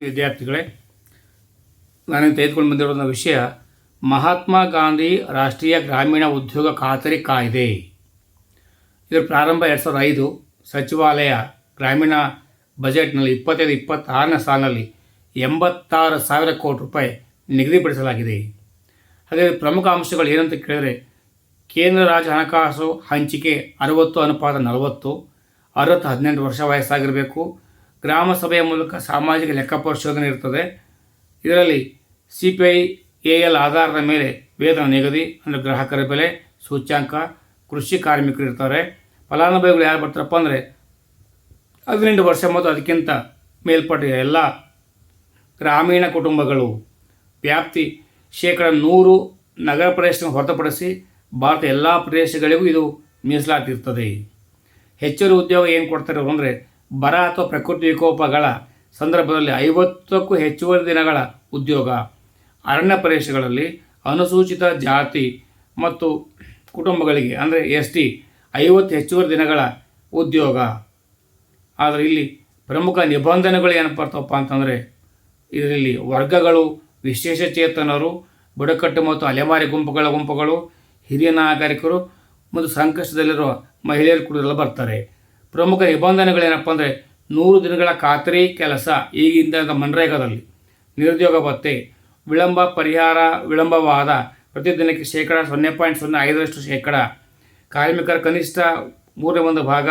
ವಿದ್ಯಾರ್ಥಿಗಳೇ, ನಾನು ತೆಗೆದುಕೊಂಡು ಬಂದಿರುವಂಥ ವಿಷಯ. ಮಹಾತ್ಮ ಗಾಂಧಿ ರಾಷ್ಟ್ರೀಯ ಗ್ರಾಮೀಣ ಉದ್ಯೋಗ ಖಾತರಿ ಕಾಯ್ದೆ. ಇದರ ಪ್ರಾರಂಭ ಎರಡು ಸಾವಿರದ ಐದು ಸಚಿವಾಲಯ ಗ್ರಾಮೀಣ ಬಜೆಟ್ನಲ್ಲಿ ಇಪ್ಪತ್ತೈದು, ಇಪ್ಪತ್ತಾರನೇ ಸಾಲಿನಲ್ಲಿ ಎಂಬತ್ತಾರು ಸಾವಿರ ಕೋಟಿ ರೂಪಾಯಿ ನಿಗದಿಪಡಿಸಲಾಗಿದೆ. ಹಾಗೆ ಪ್ರಮುಖ ಅಂಶಗಳು ಏನಂತ ಕೇಳಿದರೆ, ಕೇಂದ್ರ ರಾಜ್ಯ ಹಣಕಾಸು ಹಂಚಿಕೆ ಅರವತ್ತು, ಅನುಪಾತ ನಲವತ್ತು, ಅರವತ್ತು, ಹದಿನೆಂಟು ವರ್ಷ ವಯಸ್ಸಾಗಿರಬೇಕು ಗ್ರಾಮ ಸಭೆಯ ಮೂಲಕ ಸಾಮಾಜಿಕ ಲೆಕ್ಕ ಪರಿಶೋಧನೆ ಇರ್ತದೆ. ಇದರಲ್ಲಿ C P I A L ಆಧಾರದ ಮೇಲೆ ವೇತನ ನಿಗದಿ, ಅಂದರೆ ಗ್ರಾಹಕರ ಬೆಲೆ, ಸೂಚ್ಯಾಂಕ, ಕೃಷಿ ಕಾರ್ಮಿಕರು ಇರ್ತಾರೆ. ಫಲಾನುಭವಿಗಳು ಯಾರು ಬರ್ತಾರಪ್ಪ ಅಂದರೆ ಹದಿನೆಂಟು ವರ್ಷ ಮತ್ತು ಅದಕ್ಕಿಂತ ಮೇಲ್ಪಟ್ಟ ಎಲ್ಲ ಗ್ರಾಮೀಣ ಕುಟುಂಬಗಳು ವ್ಯಾಪ್ತಿ ಶೇಕಡ ನೂರು ನಗರ ಪ್ರದೇಶ ಹೊರತುಪಡಿಸಿ ಭಾರತ ಎಲ್ಲ ಪ್ರದೇಶಗಳಿಗೂ ಇದು ಮೀಸಲಾತಿರ್ತದೆ. ಹೆಚ್ಚುವರಿ ಉದ್ಯೋಗ ಏನು ಕೊಡ್ತಾರೆ ಅಂದರೆ ಬರ ಅಥವಾ ಪ್ರಕೃತಿ ವಿಕೋಪಗಳ ಸಂದರ್ಭದಲ್ಲಿ ಐವತ್ತಕ್ಕೂ ಹೆಚ್ಚುವರಿ ದಿನಗಳ ಉದ್ಯೋಗ. ಅರಣ್ಯ ಪ್ರದೇಶಗಳಲ್ಲಿ ಅನುಸೂಚಿತ ಜಾತಿ ಮತ್ತು ಕುಟುಂಬಗಳಿಗೆ, ಅಂದರೆ ಎಸ್ ಟಿ, ಐವತ್ತು ಹೆಚ್ಚುವರಿ ದಿನಗಳ ಉದ್ಯೋಗ. ಆದರೆ ಇಲ್ಲಿ ಪ್ರಮುಖ ನಿಬಂಧನೆಗಳು ಏನಪ್ಪ ಬರ್ತವಪ್ಪ ಅಂತಂದರೆ, ಇದರಲ್ಲಿ ವರ್ಗಗಳು, ವಿಶೇಷ ಚೇತನರು, ಬುಡಕಟ್ಟು ಮತ್ತು ಅಲೆಮಾರಿ ಗುಂಪುಗಳ ಗುಂಪುಗಳು, ಹಿರಿಯ ನಾಗರಿಕರು ಮತ್ತು ಸಂಕಷ್ಟದಲ್ಲಿರುವ ಮಹಿಳೆಯರು ಕೂಡ ಬರ್ತಾರೆ. ಪ್ರಮುಖ ನಿಬಂಧನೆಗಳೇನಪ್ಪ ಅಂದರೆ ನೂರು ದಿನಗಳ ಖಾತರಿ ಕೆಲಸ ಈಗಿಂದ ಮನ್ರೇಗಾದಲ್ಲಿ. ನಿರುದ್ಯೋಗ ಭತ್ತೆ, ವಿಳಂಬ ಪರಿಹಾರ, ವಿಳಂಬವಾದ ಪ್ರತಿದಿನಕ್ಕೆ ಶೇಕಡ ಸೊನ್ನೆ ಪಾಯಿಂಟ್ ಸೊನ್ನೆ ಐದರಷ್ಟು ಶೇಕಡ. ಕಾರ್ಮಿಕರ ಕನಿಷ್ಠ ಮೂರನೇ ಒಂದು ಭಾಗ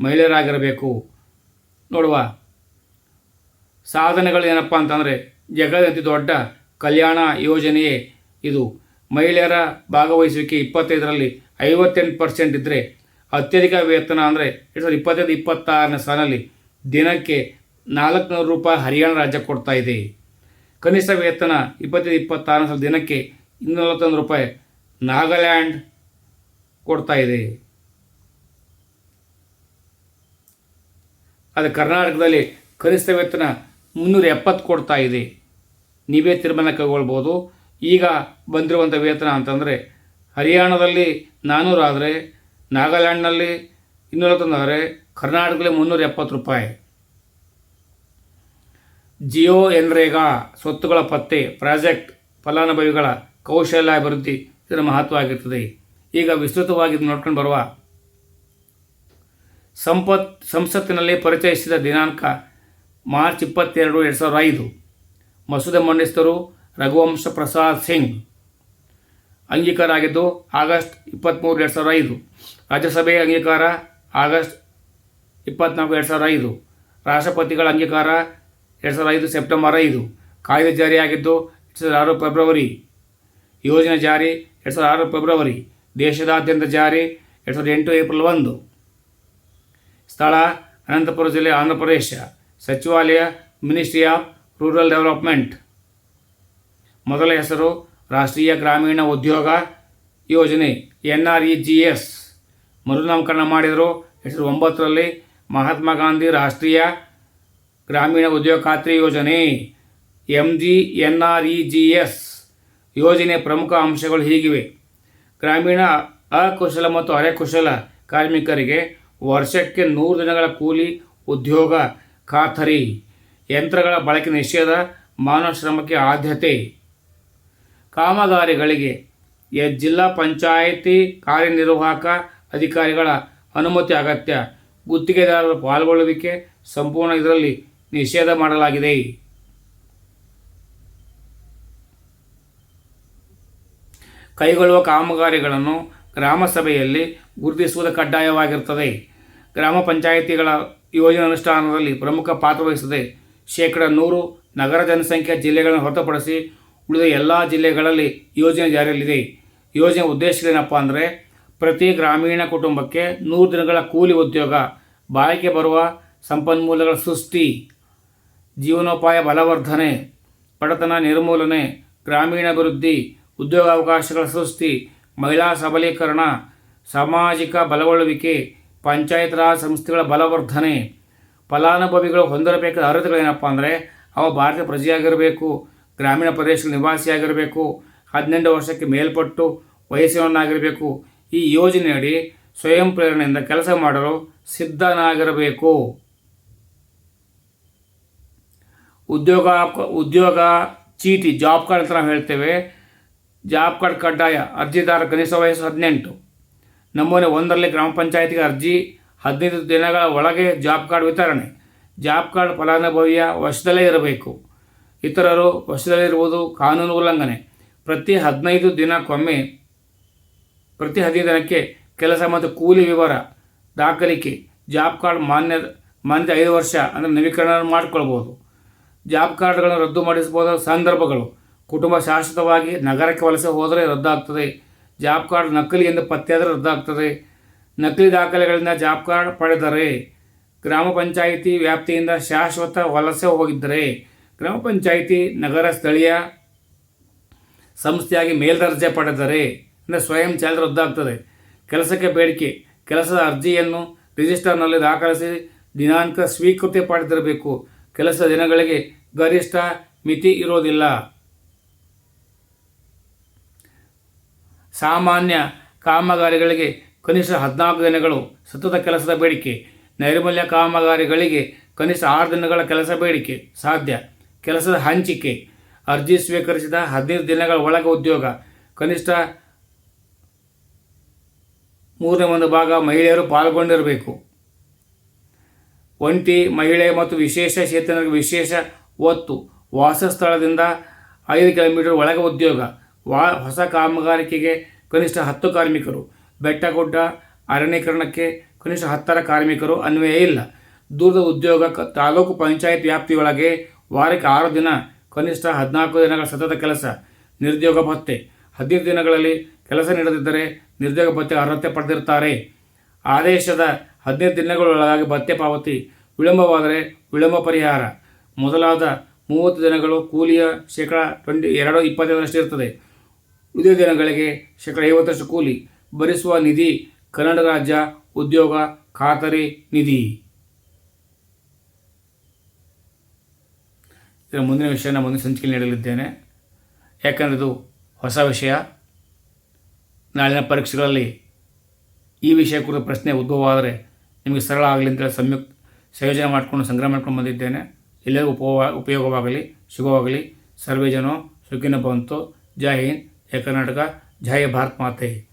ಮಹಿಳೆಯರಾಗಿರಬೇಕು. ನೋಡುವ. ಸಾಧನೆಗಳು ಏನಪ್ಪ ಅಂತಂದರೆ ಜಗದ ಅತಿ ದೊಡ್ಡ ಕಲ್ಯಾಣ ಯೋಜನೆಯೇ ಇದು. ಮಹಿಳೆಯರ ಭಾಗವಹಿಸುವಿಕೆ ಇಪ್ಪತ್ತೈದರಲ್ಲಿ ಐವತ್ತೆಂಟು ಪರ್ಸೆಂಟ್ ಇದ್ದರೆ ಅತ್ಯಧಿಕ ವೇತನ ಅಂದರೆ ಎರಡು ಸಾವಿರದ ಇಪ್ಪತ್ತೈದು, ಇಪ್ಪತ್ತಾರನೇ ಸಾಲಿನಲ್ಲಿ ದಿನಕ್ಕೆ ನಾಲ್ಕುನೂರು ರೂಪಾಯಿ ಹರಿಯಾಣ ರಾಜ್ಯ ಕೊಡ್ತಾ ಇದೆ. ಕನಿಷ್ಠ ವೇತನ ಇಪ್ಪತ್ತೈದು, ಇಪ್ಪತ್ತಾರನೇ ಸಾಲ ದಿನಕ್ಕೆ ಇನ್ನೂರ ನಲವತ್ತೊಂದು ರೂಪಾಯಿ ನಾಗಾಲ್ಯಾಂಡ್ ಕೊಡ್ತಾ ಇದೆ. ಅದು ಕರ್ನಾಟಕದಲ್ಲಿ ಕನಿಷ್ಠ ವೇತನ ಮುನ್ನೂರ ಎಪ್ಪತ್ತು ಕೊಡ್ತಾ ಇದೆ. ನೀವೇ ತೀರ್ಮಾನ ಕೈಗೊಳ್ಬೋದು ಈಗ ಬಂದಿರುವಂಥ ವೇತನ ಅಂತಂದರೆ ಹರಿಯಾಣದಲ್ಲಿ ನಾನ್ನೂರು ಆದರೆ ನಾಗಾಲ್ಯಾಂಡ್ನಲ್ಲಿ ಇನ್ನೂರ ಆದರೆ ಕರ್ನಾಟಕದಲ್ಲಿ ಮುನ್ನೂರ ಎಪ್ಪತ್ತು ರೂಪಾಯಿ. ಜಿಯೋ ಎನ್ರೇಗಾ ಸ್ವತ್ತುಗಳ ಪತ್ತೆ, ಪ್ರಾಜೆಕ್ಟ್ ಫಲಾನುಭವಿಗಳ ಕೌಶಲ್ಯ ಅಭಿವೃದ್ಧಿ ಇದರ ಮಹತ್ವ ಆಗಿರ್ತದೆ. ಈಗ ವಿಸ್ತೃತವಾಗಿ ನೋಡ್ಕೊಂಡು ಬರುವ ಸಂಪತ್, ಸಂಸತ್ತಿನಲ್ಲಿ ಪರಿಚಯಿಸಿದ ದಿನಾಂಕ ಮಾರ್ಚ್ ಇಪ್ಪತ್ತೆರಡು, ಎರಡು ಸಾವಿರದ ಐದು. ಮಸೂದೆ ಮಂಡಿಸಿದರು ರಘುವಂಶ ಪ್ರಸಾದ್ ಸಿಂಗ್. ಅಂಗೀಕಾರ ಆಗಿದ್ದು ಆಗಸ್ಟ್ ಇಪ್ಪತ್ತ್ಮೂರು ಎರಡು ಸಾವಿರದ ಐದು. ರಾಜ್ಯಸಭೆಯ ಅಂಗೀಕಾರ ಆಗಸ್ಟ್ ಇಪ್ಪತ್ನಾಲ್ಕು, ಎರಡು ಸಾವಿರದ ಐದು. ರಾಷ್ಟ್ರಪತಿಗಳ ಅಂಗೀಕಾರ ಎರಡು ಸಾವಿರದ ಐದು ಸೆಪ್ಟೆಂಬರ್ ಐದು. ಕಾಯ್ದೆ ಜಾರಿಯಾಗಿದ್ದು, ಎರಡು ಸಾವಿರದ ಆರು ಫೆಬ್ರವರಿ. ಯೋಜನೆ ಜಾರಿ ಎರಡು ಸಾವಿರದ ಆರು ಫೆಬ್ರವರಿ. ದೇಶದಾದ್ಯಂತ ಜಾರಿ ಎರಡು ಸಾವಿರದ ಎಂಟು ಏಪ್ರಿಲ್ ಒಂದು. ಸ್ಥಳ ಅನಂತಪುರ ಜಿಲ್ಲೆ ಆಂಧ್ರ ಪ್ರದೇಶ. ಸಚಿವಾಲಯ, ಮಿನಿಸ್ಟ್ರಿ ಆಫ್ ರೂರಲ್ ಡೆವಲಪ್ಮೆಂಟ್. ಮೊದಲ ಹೆಸರು ರಾಷ್ಟ್ರೀಯ ಗ್ರಾಮೀಣ ಉದ್ಯೋಗ ಯೋಜನೆ N R E G S ಮರುನಾಮಕರಣ ಮಾಡಿದರು. ಎರಡು ಸಾವಿರದ ಒಂಬತ್ತರಲ್ಲಿ ಮಹಾತ್ಮ ಗಾಂಧಿ ರಾಷ್ಟ್ರೀಯ ಗ್ರಾಮೀಣ ಉದ್ಯೋಗ ಖಾತ್ರಿ ಯೋಜನೆ M G N R E G S ಯೋಜನೆಯ ಪ್ರಮುಖ ಅಂಶಗಳು ಹೀಗಿವೆ. ಗ್ರಾಮೀಣ ಅಕುಶಲ ಮತ್ತು ಅರೆಕುಶಲ ಕಾರ್ಮಿಕರಿಗೆ ವರ್ಷಕ್ಕೆ ನೂರು ದಿನಗಳ ಕೂಲಿ ಉದ್ಯೋಗ ಖಾತರಿ ಯಂತ್ರಗಳ ಬಳಕೆ ನಿಷೇಧ, ಮಾನವ ಶ್ರಮಕ್ಕೆ ಆದ್ಯತೆ. ಕಾಮಗಾರಿಗಳಿಗೆ ಜಿಲ್ಲಾ ಪಂಚಾಯಿತಿ ಕಾರ್ಯನಿರ್ವಾಹಕ ಅಧಿಕಾರಿಗಳ ಅನುಮತಿ ಅಗತ್ಯ. ಗುತ್ತಿಗೆದಾರರ ಪಾಲ್ಗೊಳ್ಳುವಿಕೆ ಸಂಪೂರ್ಣ ಇದರಲ್ಲಿ ನಿಷೇಧ ಮಾಡಲಾಗಿದೆ. ಕೈಗೊಳ್ಳುವ ಕಾಮಗಾರಿಗಳನ್ನು ಗ್ರಾಮ ಸಭೆಯಲ್ಲಿ ಗುರುತಿಸುವುದು ಕಡ್ಡಾಯವಾಗಿರುತ್ತದೆ. ಗ್ರಾಮ ಪಂಚಾಯಿತಿಗಳ ಯೋಜನೆ ಅನುಷ್ಠಾನದಲ್ಲಿ ಪ್ರಮುಖ ಪಾತ್ರ ವಹಿಸುತ್ತದೆ ಶೇಕಡ ನೂರು ನಗರ ಜನಸಂಖ್ಯೆ ಜಿಲ್ಲೆಗಳನ್ನು ಹೊರತುಪಡಿಸಿ ಉಳಿದ ಎಲ್ಲ ಜಿಲ್ಲೆಗಳಲ್ಲಿ ಯೋಜನೆ ಜಾರಿಯಲ್ಲಿದೆ. ಯೋಜನೆ ಉದ್ದೇಶಗಳೇನಪ್ಪ ಅಂದರೆ ಪ್ರತಿ ಗ್ರಾಮೀಣ ಕುಟುಂಬಕ್ಕೆ ನೂರು ದಿನಗಳ ಕೂಲಿ ಉದ್ಯೋಗ, ಬಾಳಿಕೆ ಬರುವ ಸಂಪನ್ಮೂಲಗಳ ಸೃಷ್ಟಿ, ಜೀವನೋಪಾಯ ಬಲವರ್ಧನೆ ಬಡತನ ನಿರ್ಮೂಲನೆ, ಗ್ರಾಮೀಣಾಭಿವೃದ್ಧಿ, ಉದ್ಯೋಗಾವಕಾಶಗಳ ಸೃಷ್ಟಿ, ಮಹಿಳಾ ಸಬಲೀಕರಣ, ಸಾಮಾಜಿಕ ಬಲಗೊಳ್ಳುವಿಕೆ ಪಂಚಾಯತ್ ರಾಜ್ ಸಂಸ್ಥೆಗಳ ಬಲವರ್ಧನೆ. ಫಲಾನುಭವಿಗಳು ಹೊಂದಿರಬೇಕಾದ ಅರ್ಹತೆಗಳೇನಪ್ಪ ಅಂದರೆ, ಅವ ಭಾರತೀಯ ಪ್ರಜೆಯಾಗಿರಬೇಕು, ಗ್ರಾಮೀಣ ಪ್ರದೇಶದ ನಿವಾಸಿಯಾಗಿರಬೇಕು, ಹದಿನೆಂಟು ವರ್ಷಕ್ಕೆ ಮೇಲ್ಪಟ್ಟು ವಯಸ್ಸಿನವನಾಗಿರಬೇಕು ಈ ಯೋಜನೆಯಡಿ ಸ್ವಯಂ ಪ್ರೇರಣೆಯಿಂದ ಕೆಲಸ ಮಾಡಲು ಸಿದ್ಧನಾಗಿರಬೇಕು. ಉದ್ಯೋಗ ಉದ್ಯೋಗ, ಚೀಟಿ, ಜಾಬ್ ಕಾರ್ಡ್ ಅಂತ ನಾವು ಹೇಳ್ತೇವೆ. ಜಾಬ್ ಕಾರ್ಡ್ ಕಡ್ಡಾಯ, ಅರ್ಜಿದಾರ ಕನಿಷ್ಠ ವಯಸ್ಸು ಹದಿನೆಂಟು. ನಮೂನೆ ಒಂದರಲ್ಲಿ ಗ್ರಾಮ ಪಂಚಾಯತಿಗೆ ಅರ್ಜಿ, ಹದಿನೈದು ದಿನಗಳ ಒಳಗೆ ಜಾಬ್ ಕಾರ್ಡ್ ವಿತರಣೆ. ಜಾಬ್ ಕಾರ್ಡ್ ಫಲಾನುಭವಿಯ ವಶದಲ್ಲೇ ಇರಬೇಕು. ಇತರರು ವಶದಲ್ಲಿರುವುದು ಕಾನೂನು ಉಲ್ಲಂಘನೆ. ಪ್ರತಿ ಹದಿನೈದು ದಿನಕ್ಕೊಮ್ಮೆ ಪ್ರತಿ ಹದಿನೈದು ಕೆಲಸ ಮತ್ತು ಕೂಲಿ ವಿವರ ದಾಖಲಿಕೆ ಜಾಬ್ ಕಾರ್ಡ್ ಮಾನ್ಯ, ಮಾನ್ಯತೆ ಐದು ವರ್ಷ ಅಂದರೆ ನವೀಕರಣ ಮಾಡಿಕೊಳ್ಬೋದು. ಜಾಬ್ ಕಾರ್ಡ್ಗಳನ್ನು ರದ್ದು ಮಾಡಿಸಬಹುದಾದ ಸಂದರ್ಭಗಳು. ಕುಟುಂಬ ಶಾಶ್ವತವಾಗಿ ನಗರಕ್ಕೆ ವಲಸೆ ಹೋದರೆ ರದ್ದಾಗ್ತದೆ. ಜಾಬ್ ಕಾರ್ಡ್ ನಕಲಿ ಎಂದು ಪತ್ತೆಯಾದರೆ ರದ್ದಾಗ್ತದೆ. ನಕಲಿ ದಾಖಲೆಗಳಿಂದ ಜಾಬ್ ಕಾರ್ಡ್ ಪಡೆದರೆ ಗ್ರಾಮ ಪಂಚಾಯಿತಿ ವ್ಯಾಪ್ತಿಯಿಂದ ಶಾಶ್ವತ ವಲಸೆ ಹೋಗಿದ್ದರೆ ಗ್ರಾಮ ಪಂಚಾಯಿತಿ ನಗರ ಸ್ಥಳೀಯ ಸಂಸ್ಥೆಯಾಗಿ ಮೇಲ್ದರ್ಜೆ ಪಡೆದರೆ ಅಂದರೆ ಸ್ವಯಂ ಚಾಲಿತ ರದ್ದಾಗ್ತದೆ. ಕೆಲಸಕ್ಕೆ ಬೇಡಿಕೆ, ಕೆಲಸದ ಅರ್ಜಿಯನ್ನು ರಿಜಿಸ್ಟರ್ನಲ್ಲಿ ದಾಖಲಿಸಿ ದಿನಾಂಕ ಸ್ವೀಕೃತಿ ಪಡೆದಿರಬೇಕು. ಕೆಲಸದ ದಿನಗಳಿಗೆ ಗರಿಷ್ಠ ಮಿತಿ ಇರೋದಿಲ್ಲ. ಸಾಮಾನ್ಯ ಕಾಮಗಾರಿಗಳಿಗೆ ಕನಿಷ್ಠ ಹದಿನಾಲ್ಕು ದಿನಗಳು ಸತತ ಕೆಲಸದ ಬೇಡಿಕೆ. ನೈರ್ಮಲ್ಯ ಕಾಮಗಾರಿಗಳಿಗೆ ಕನಿಷ್ಠ ಆರು ದಿನಗಳ ಕೆಲಸ ಬೇಡಿಕೆ ಸಾಧ್ಯ. ಕೆಲಸದ ಹಂಚಿಕೆ, ಅರ್ಜಿ ಸ್ವೀಕರಿಸಿದ ಹದಿನೈದು ದಿನಗಳ ಒಳಗೆ ಉದ್ಯೋಗ, ಕನಿಷ್ಠ ಮೂರನೇ ಒಂದು ಭಾಗ ಮಹಿಳೆಯರು ಪಾಲ್ಗೊಂಡಿರಬೇಕು. ಒಂಟಿ ಮಹಿಳೆ ಮತ್ತು ವಿಶೇಷ ಚೇತನರಿಗೆ ವಿಶೇಷ ಒತ್ತು. ವಾಸಸ್ಥಳದಿಂದ ಐದು ಕಿಲೋಮೀಟರ್ ಒಳಗೆ ಉದ್ಯೋಗ. ವಾ, ಹೊಸ ಕಾಮಗಾರಿಕೆಗೆ ಕನಿಷ್ಠ ಹತ್ತು ಕಾರ್ಮಿಕರು. ಬೆಟ್ಟಗುಡ್ಡ ಅರಣ್ಯೀಕರಣಕ್ಕೆ ಕನಿಷ್ಠ ಹತ್ತರ ಕಾರ್ಮಿಕರು ಅನ್ವಯ ಇಲ್ಲ. ದೂರದ ಉದ್ಯೋಗ ತಾಲೂಕು ಪಂಚಾಯತ್ ವ್ಯಾಪ್ತಿಯೊಳಗೆ ವಾರಕ್ಕೆ ಆರು ದಿನ, ಕನಿಷ್ಠ ಹದಿನಾಲ್ಕು ದಿನಗಳ ಸತತ ಕೆಲಸ, ನಿರುದ್ಯೋಗ ಭತ್ಯೆ ಹದಿನೈದು ದಿನಗಳಲ್ಲಿ ಕೆಲಸ ನೀಡದಿದ್ದರೆ ನಿರುದ್ಯೋಗ ಭತ್ಯೆ ಅರ್ಹತೆ ಪಡೆದಿರ್ತಾರೆ ಆದೇಶದ ಹದಿನೈದು ದಿನಗಳೊಳಗಾಗಿ ಭತ್ಯೆ ಪಾವತಿ ವಿಳಂಬವಾದರೆ ವಿಳಂಬ ಪರಿಹಾರ. ಮೊದಲಾದ ಮೂವತ್ತು ದಿನಗಳು ಕೂಲಿಯ ಶೇಕಡ ಟ್ವೆಂಟಿ ಎರಡು ಇಪ್ಪತ್ತೈದರಷ್ಟು ಇರ್ತದೆ ಉಳಿದ ದಿನಗಳಿಗೆ ಶೇಕಡ ಐವತ್ತರಷ್ಟು ಕೂಲಿ. ಭರಿಸುವ ನಿಧಿ ಕನ್ನಡ ರಾಜ್ಯ ಉದ್ಯೋಗ ಖಾತರಿ ನಿಧಿ. ಇದರ ಮುಂದಿನ ವಿಷಯನ ಮುಂದಿನ ಸಂಚಿಕೆಯಲ್ಲಿ ನೀಡಲಿದ್ದೇನೆ. ಯಾಕಂದರೆ ಇದು ಹೊಸ ವಿಷಯ. ನಾಳಿನ ಪರೀಕ್ಷೆಗಳಲ್ಲಿ ಈ ವಿಷಯ ಕುರಿತು ಪ್ರಶ್ನೆ ಉದ್ಭವ ಆದರೆ ನಿಮಗೆ ಸರಳ ಆಗಲಿ ಅಂತೇಳಿ ಸಂಯುಕ್ತ ಸಂಯೋಜನೆ ಮಾಡಿಕೊಂಡು ಸಂಗ್ರಹ ಮಾಡ್ಕೊಂಡು ಬಂದಿದ್ದೇನೆ. ಎಲ್ಲರಿಗೂ ಉಪಯೋಗ, ಉಪಯೋಗವಾಗಲಿ, ಶುಭವಾಗಲಿ. ಸರ್ವೇ ಜನ, ಸುಖಿನ ಬಂತು ಜೈ ಹಿಂದ್ ಜಯ ಕರ್ನಾಟಕ, ಜೈ ಭಾರತ್ ಮಾತೆ